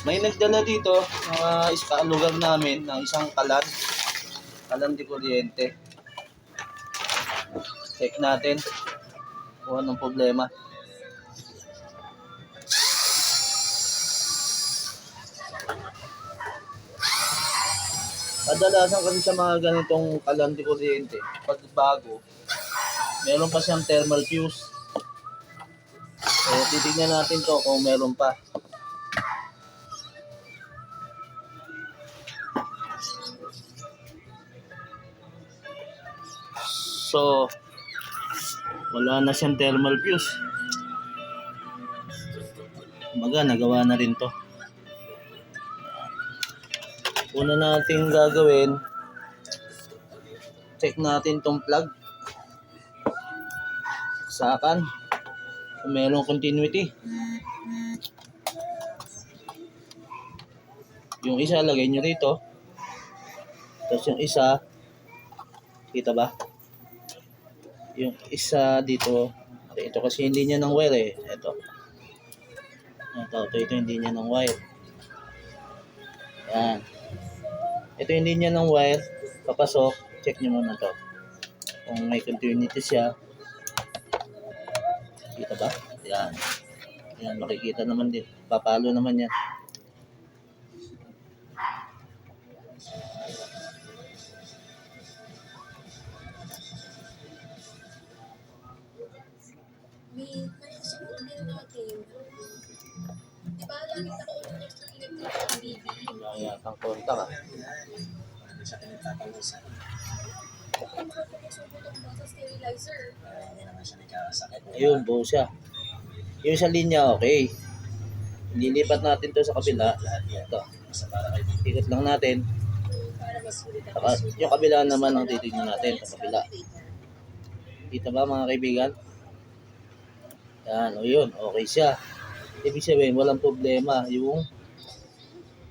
May nagdala dito, mga iska lugar namin, ng isang kalan. Kalan di kuryente. Check natin kung anong problema. Kadalasan kasi sa mga ganitong kalan di kuryente, pag bago, meron pa siyang thermal fuse. So, titignan natin to kung meron pa. So, wala na siyang thermal fuse. Maga, nagawa na rin to. Una natin gagawin, check natin tong plug. Sakan. Kung merong continuity. Yung isa, lagay nyo rito. Tapos yung isa, kita ba? Yung isa dito, ito kasi hindi niya ng wire eh. Ito. Ito, ito, ito hindi niya ng wire. Yan. Ito hindi niya ng wire. Papasok. Check nyo muna to. Kung may continuity siya. Kita ba? Yan. Yan, makikita naman din. Papalo naman yan. May naisip din natin. Di ba lagi nakaulit yung sa electric ang baby? Hindi naman siya nagkakasakit. Ayun, buo siya. Yung sa linya, okay. Lilipat natin to sa kabila. Ito. Ikot lang natin. Saka, yung kabila naman ang titignan natin. Sa kabila. Kita ba mga kaibigan? Yan, o yun. Okay siya. Ibig sabihin, walang problema yung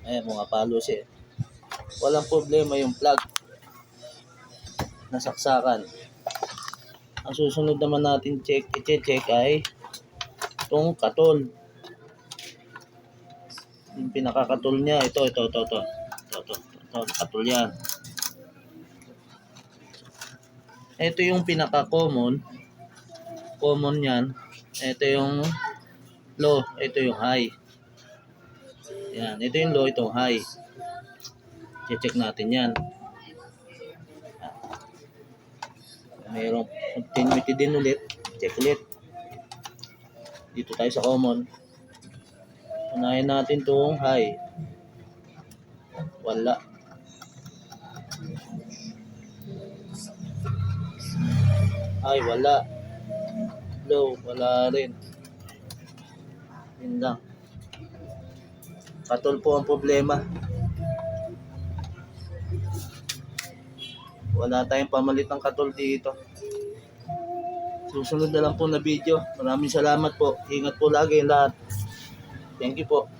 eh, mga palo siya. Walang problema yung plug. Nasaksakan. Ang susunod naman natin check, i-check ay itong katol. Yung pinakakatol niya, ito, ito, ito, ito. Ito, ito, ito, katol yan. Ito yung pinaka-common. Common yan. Ito yung low. Ito yung high. Yan. Ito yung low. Ito yung high. Check natin yan. Mayroong continuity din ulit. Check ulit. Dito tayo sa common. Unahin natin itong high. Wala. Ay, wala. Low, wala rin. Yun lang. Katol po ang problema. Wala tayong pamalit ng katol dito. Susunod na lang po na video. Maraming salamat po. Ingat po lagi lahat. Thank you po.